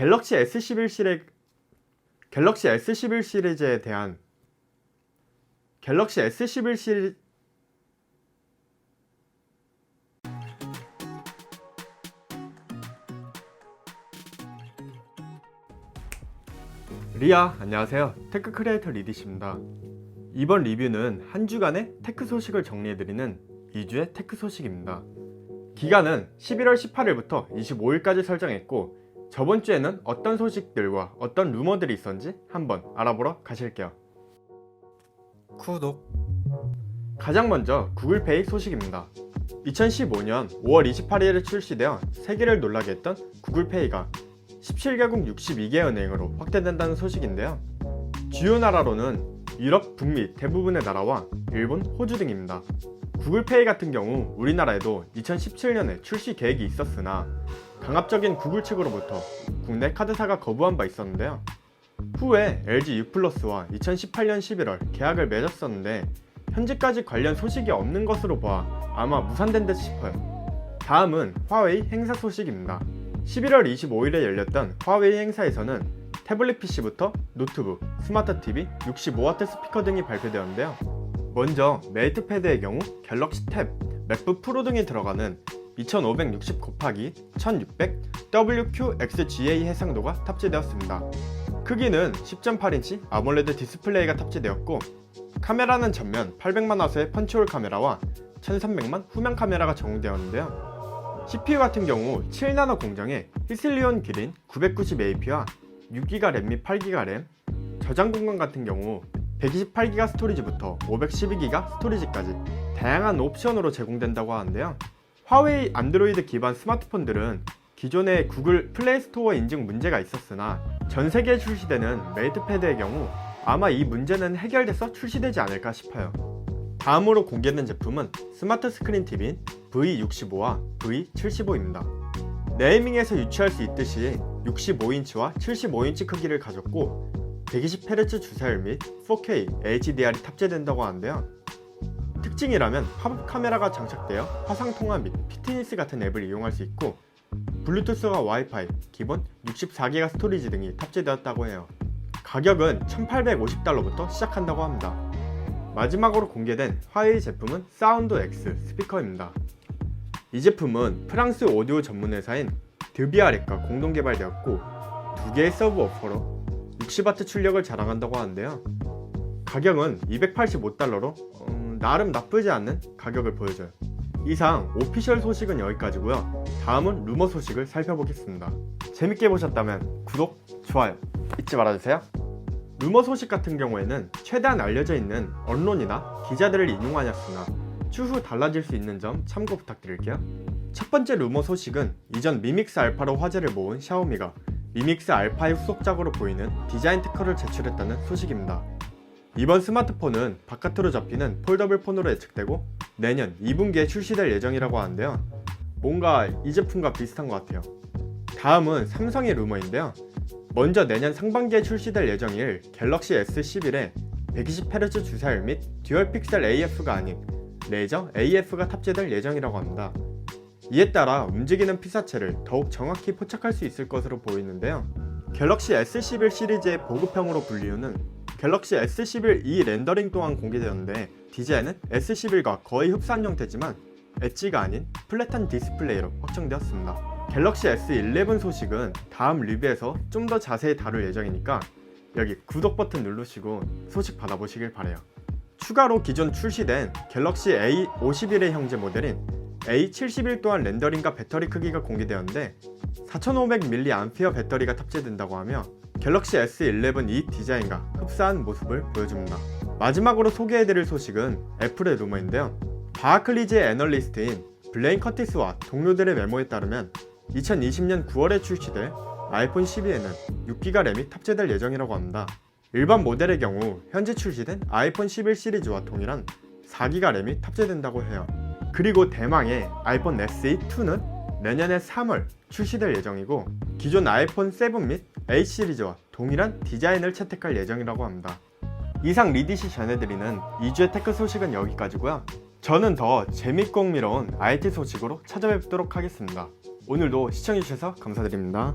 갤럭시 S11 시리 갤럭시 S11 시리즈에 대한 갤럭시 S11 시리 리아 안녕하세요. 테크 크리에이터 리디시입니다. 이번 리뷰는 한 주간의 테크 소식을 정리해드리는 2주의 테크 소식입니다. 기간은 11월 18일부터 25일까지 설정했고 저번 주에는 어떤 소식들과 어떤 루머들이 있었는지 한번 알아보러 가실게요 구독 가장 먼저 구글페이 소식입니다. 2015년 5월 28일에 출시되어 세계를 놀라게 했던 구글페이가 17개국 62개 은행으로 확대된다는 소식인데요. 주요 나라로는 유럽, 북미 대부분의 나라와 일본, 호주 등입니다. 구글페이 같은 경우 우리나라에도 2017년에 출시 계획이 있었으나 강압적인 구글 측으로부터 국내 카드사가 거부한 바 있었는데요. 후에 LG U+와 2018년 11월 계약을 맺었었는데 현재까지 관련 소식이 없는 것으로 봐 아마 무산된 듯 싶어요. 다음은 화웨이 행사 소식입니다. 11월 25일에 열렸던 화웨이 행사에서는 태블릿 PC부터 노트북, 스마트 TV, 65W 스피커 등이 발표되었는데요. 먼저 메이트 패드의 경우 갤럭시 탭, 맥북 프로 등이 들어가는 2560 곱하기 1600 WQXGA 해상도가 탑재되었습니다. 크기는 10.8인치 아몰레드 디스플레이가 탑재되었고 카메라는 전면 800만 화소의 펀치홀 카메라와 1300만 후면 카메라가 적용되었는데요. CPU 같은 경우 7나노 공정에 히슬리온 기린 990AP와 6기가 램 및 8기가 램, 저장 공간 같은 경우 128기가 스토리지부터 512기가 스토리지까지 다양한 옵션으로 제공된다고 하는데요. 화웨이 안드로이드 기반 스마트폰들은 기존의 구글 플레이 스토어 인증 문제가 있었으나 전 세계에 출시되는 메이트패드의 경우 아마 이 문제는 해결돼서 출시되지 않을까 싶어요. 다음으로 공개된 제품은 스마트 스크린 TV인 V65와 V75입니다. 네이밍에서 유추할 수 있듯이 65인치와 75인치 크기를 가졌고 120Hz 주사율 및 4K HDR이 탑재된다고 하는데요. 특징이라면 팝업 카메라가 장착되어 화상 통화 및 피트니스 같은 앱을 이용할 수 있고 블루투스와 와이파이, 기본 64기가 스토리지 등이 탑재되었다고 해요. 가격은 1850달러부터 시작한다고 합니다. 마지막으로 공개된 화웨이 제품은 사운드 X 스피커입니다. 이 제품은 프랑스 오디오 전문 회사인 드비아렉과 공동 개발되었고 두 개의 서브 어퍼로 60W 출력을 자랑한다고 하는데요. 가격은 285달러로 음, 나름 나쁘지 않는 가격을 보여줘요. 이상 오피셜 소식은 여기까지고요. 다음은 루머 소식을 살펴보겠습니다. 재밌게 보셨다면 구독, 좋아요 잊지 말아주세요. 루머 소식 같은 경우에는 최대한 알려져 있는 언론이나 기자들을 인용하였으나 추후 달라질 수 있는 점 참고 부탁드릴게요. 첫 번째 루머 소식은 이전 미믹스 알파로 화제를 모은 샤오미가 미믹스 알파의 후속작으로 보이는 디자인 특허를 제출했다는 소식입니다. 이번 스마트폰은 바깥으로 접히는 폴더블 폰으로 예측되고 내년 2분기에 출시될 예정이라고 하는데요. 뭔가 이 제품과 비슷한 것 같아요. 다음은 삼성의 루머인데요. 먼저 내년 상반기에 출시될 예정일 갤럭시 S11에 120Hz 주사율 및 듀얼 픽셀 AF가 아닌 레이저 AF가 탑재될 예정이라고 합니다. 이에 따라 움직이는 피사체를 더욱 정확히 포착할 수 있을 것으로 보이는데요. 갤럭시 S11 시리즈의 보급형으로 불리우는 갤럭시 S11e 렌더링 또한 공개되었는데 디자인은 S11과 거의 흡사한 형태지만 엣지가 아닌 플랫한 디스플레이로 확정되었습니다. 갤럭시 S11 소식은 다음 리뷰에서 좀 더 자세히 다룰 예정이니까 여기 구독 버튼 누르시고 소식 받아보시길 바래요. 추가로 기존 출시된 갤럭시 A51의 형제 모델인 A71 또한 렌더링과 배터리 크기가 공개되었는데 4500mAh 배터리가 탑재된다고 하며 갤럭시 S11 이 디자인과 흡사한 모습을 보여줍니다. 마지막으로 소개해드릴 소식은 애플의 루머인데요. 바하클리즈의 애널리스트인 블레인 커티스와 동료들의 메모에 따르면 2020년 9월에 출시될 아이폰 12에는 6기가 램이 탑재될 예정이라고 합니다. 일반 모델의 경우 현재 출시된 아이폰 11 시리즈와 동일한 4기가 램이 탑재된다고 해요. 그리고 대망의 아이폰 SE2는 내년에 3월 출시될 예정이고 기존 아이폰 7 및 8 시리즈와 동일한 디자인을 채택할 예정이라고 합니다. 이상 리디시 전해드리는 2주의 테크 소식은 여기까지고요. 저는 더 재밌고 흥미로운 IT 소식으로 찾아뵙도록 하겠습니다. 오늘도 시청해주셔서 감사드립니다.